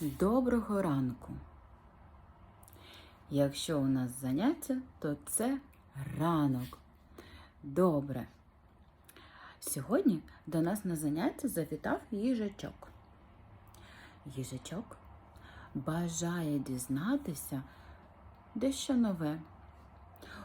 Доброго ранку. Якщо у нас заняття, то це ранок. Добре. Сьогодні до нас на заняття завітав їжачок. Їжачок бажає дізнатися дещо нове.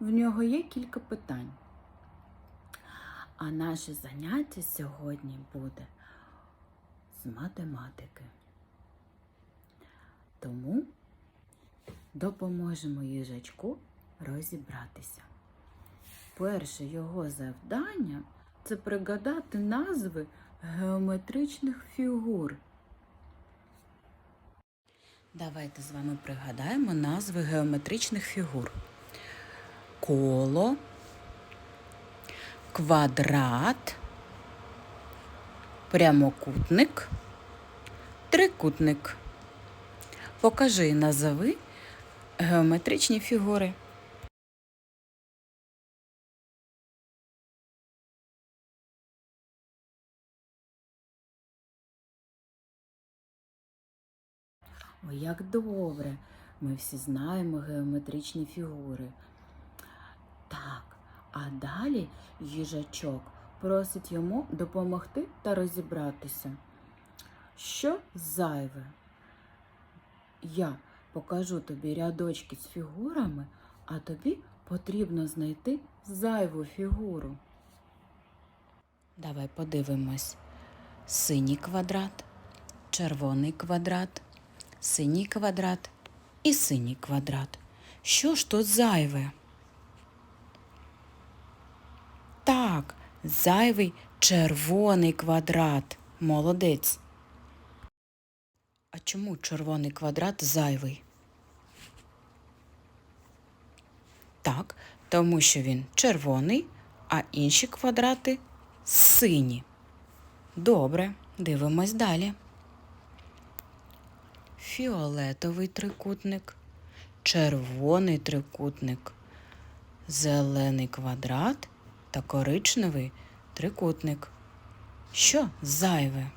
В нього є кілька питань. А наше заняття сьогодні буде з математики. Тому допоможемо їжачку розібратися. Перше його завдання це пригадати назви геометричних фігур. Давайте з вами пригадаємо назви геометричних фігур. Коло, квадрат, прямокутник, трикутник. Покажи і назови геометричні фігури. Ой, як добре! Ми всі знаємо геометричні фігури. Так, а далі їжачок просить йому допомогти та розібратися. Що зайве? Я покажу тобі рядочки з фігурами, а тобі потрібно знайти зайву фігуру. Давай подивимось. Синій квадрат, червоний квадрат, синій квадрат і синій квадрат. Що ж тут зайве? Так, зайвий червоний квадрат. Молодець. А чому червоний квадрат зайвий? Так, тому що він червоний, а інші квадрати сині. Добре, дивимось далі. Фіолетовий трикутник, червоний трикутник, зелений квадрат та коричневий трикутник. Що зайве?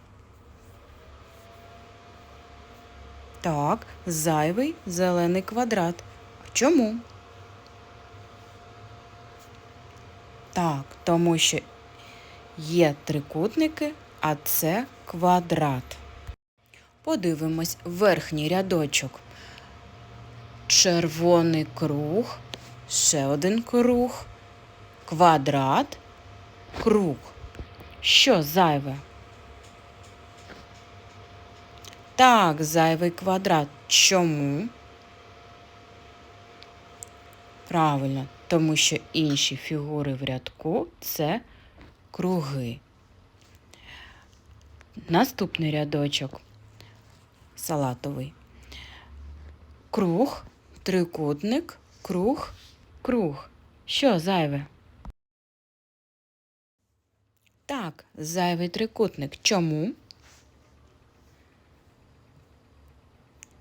Так, зайвий зелений квадрат. Чому? Так, тому що є трикутники, а це квадрат. Подивимось верхній рядочок. Червоний круг, ще один круг, квадрат, круг. Що зайве? Так, зайвий квадрат. Чому? Правильно, тому що інші фігури в рядку це круги. Наступний рядочок салатовий. Круг, трикутник, круг, круг. Що зайве? Так, зайвий трикутник. Чому?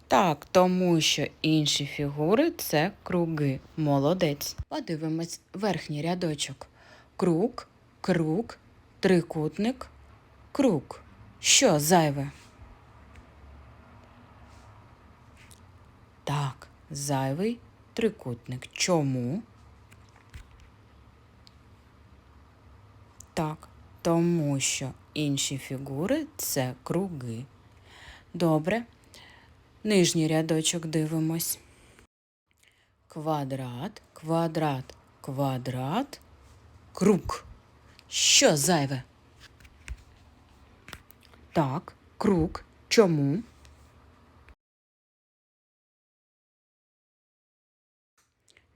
Так, тому що інші фігури це круги. Молодець. Подивимось верхній рядочок. Круг, круг, трикутник, круг. Що зайве? Так, зайвий трикутник. Чому? Так, тому що інші фігури це круги. Добре. Нижній рядочок дивимось. Квадрат, квадрат, квадрат, круг. Що зайве? Так, круг. Чому?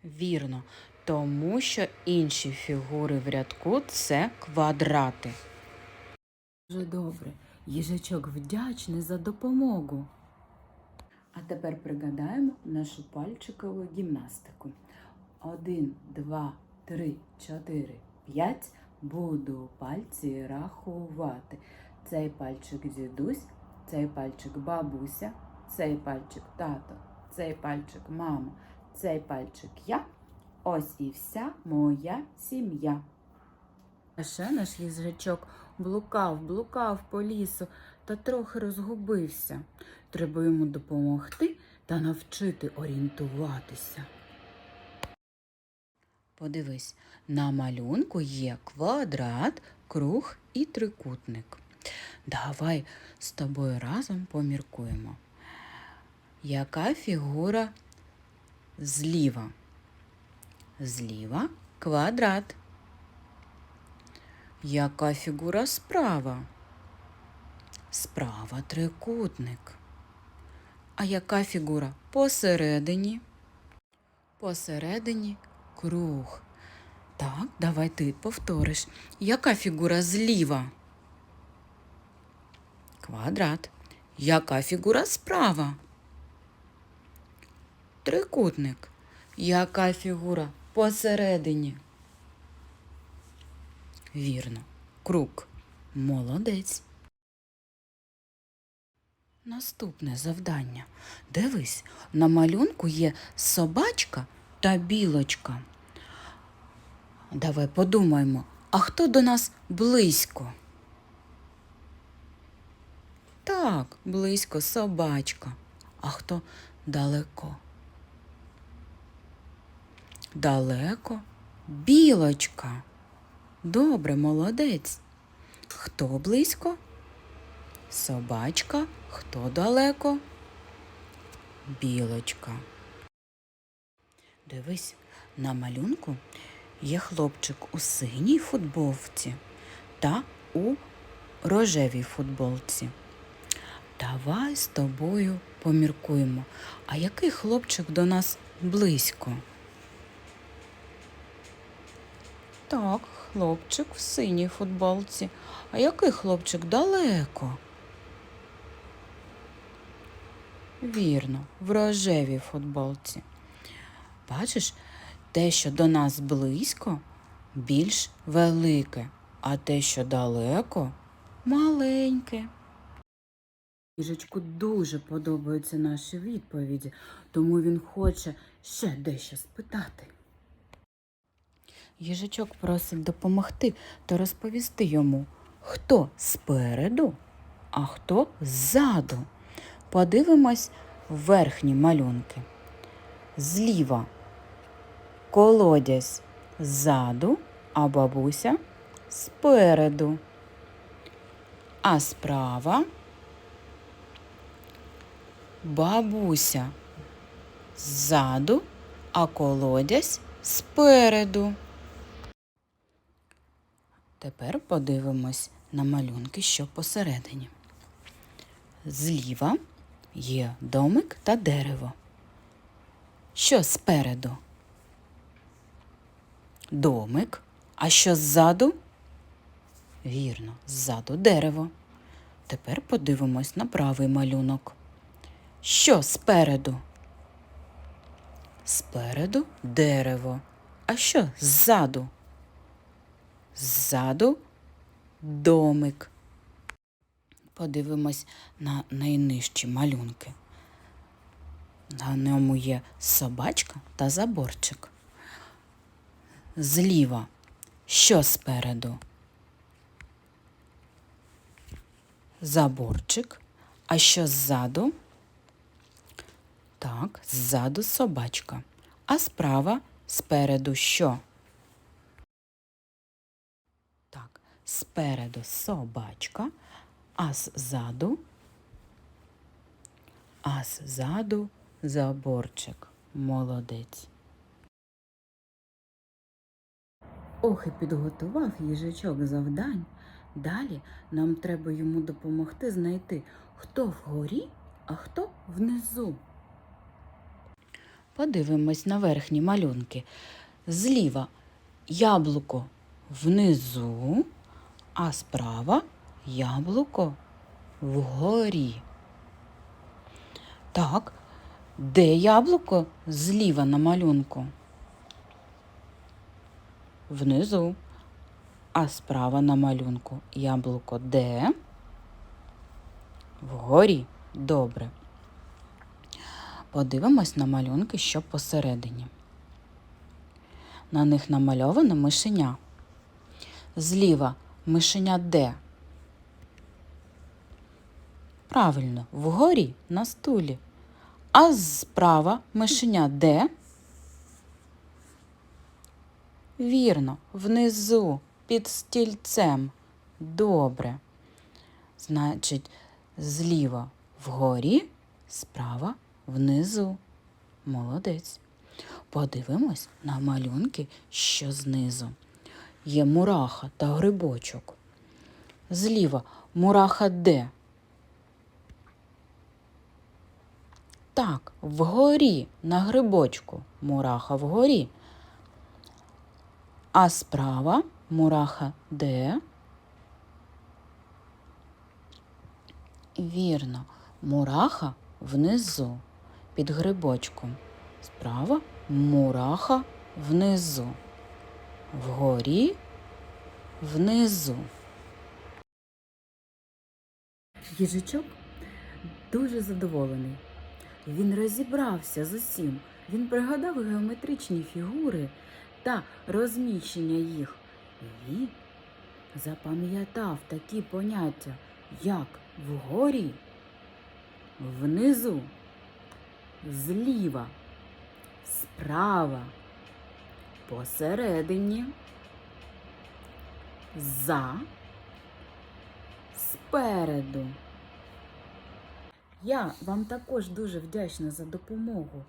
Вірно, тому що інші фігури в рядку це квадрати. Дуже добре. Їжачок вдячний за допомогу. А тепер пригадаємо нашу пальчикову гімнастику. Один, два, три, чотири, п'ять. Буду пальці рахувати. Цей пальчик дідусь, цей пальчик бабуся, цей пальчик тато, цей пальчик мама, цей пальчик я. Ось і вся моя сім'я. А ще наш їжачок блукав, блукав по лісу та трохи розгубився. Треба йому допомогти та навчити орієнтуватися. Подивись, на малюнку є квадрат, круг і трикутник. Давай з тобою разом поміркуємо. Яка фігура зліва? Зліва квадрат. Яка фігура справа? Справа трикутник. А яка фігура посередині? Посередині круг. Так, давай ти повториш. Яка фігура зліва? Квадрат. Яка фігура справа? Трикутник. Яка фігура посередині? Вірно. Круг. Молодець. Наступне завдання. Дивись, на малюнку є собачка та білочка. Давай подумаємо, а хто до нас близько? Так, близько собачка. А хто далеко? Далеко білочка. Добре, молодець. Хто близько? Собачка. Хто далеко? Білочка. Дивись, на малюнку є хлопчик у синій футболці та у рожевій футболці. Давай з тобою поміркуємо, а який хлопчик до нас близько? Так, хлопчик в синій футболці. А який хлопчик далеко? Вірно, в рожевій футболці. Бачиш, те, що до нас близько, більш велике, а те, що далеко, маленьке. Їжечку дуже подобаються наші відповіді, тому він хоче ще дещо спитати. Їжачок просить допомогти та розповісти йому, хто спереду, а хто ззаду. Подивимось верхні малюнки. Зліва колодязь ззаду, а бабуся спереду. А справа бабуся ззаду, а колодязь спереду. Тепер подивимось на малюнки, що посередині. Зліва є домик та дерево. Що спереду? Домик. А що ззаду? Вірно, ззаду дерево. Тепер подивимось на правий малюнок. Що спереду? Спереду дерево. А що ззаду? Ззаду домик. Подивимось на найнижчі малюнки. На ньому є собачка та заборчик. Зліва. Що спереду? Заборчик. А що ззаду? Так, ззаду собачка. А справа спереду що? Спереду собачка, а ззаду, а ззаду заборчик. Молодець. Ох, і підготував їжачок завдань. Далі нам треба йому допомогти знайти, хто вгорі, а хто внизу. Подивимось на верхні малюнки. Зліва яблуко внизу, а справа яблуко вгорі. Так, де яблуко зліва на малюнку? Внизу. А справа на малюнку яблуко де? Вгорі. Добре. Подивимось на малюнки, що посередині. На них намальоване мишеня. Зліва мишеня де? Правильно, вгорі на стулі. А справа мишеня де? Вірно, внизу, під стільцем. Добре. Значить, зліва вгорі, справа внизу. Молодець. Подивимось на малюнки, що знизу. Є мураха та грибочок. Зліва мураха де? Так, вгорі, на грибочку. Мураха вгорі. А справа мураха де? Вірно, мураха внизу, під грибочком. Справа мураха внизу. Вгорі, внизу. Їжачок дуже задоволений. Він розібрався з усім. Він пригадав геометричні фігури та розміщення їх. І запам'ятав такі поняття, як вгорі, внизу, зліва, справа, посередині, за, спереду. Я вам також дуже вдячна за допомогу.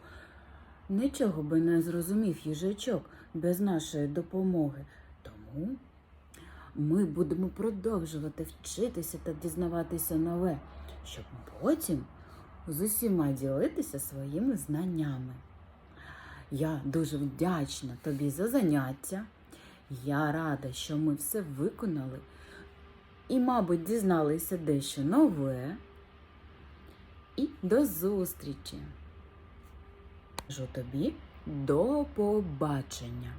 Нічого би не зрозумів їжачок без нашої допомоги. Тому ми будемо продовжувати вчитися та дізнаватися нове, щоб потім з усіма ділитися своїми знаннями. Я дуже вдячна тобі за заняття. Я рада, що ми все виконали і, мабуть, дізналися дещо нове. І до зустрічі! Кажу тобі до побачення!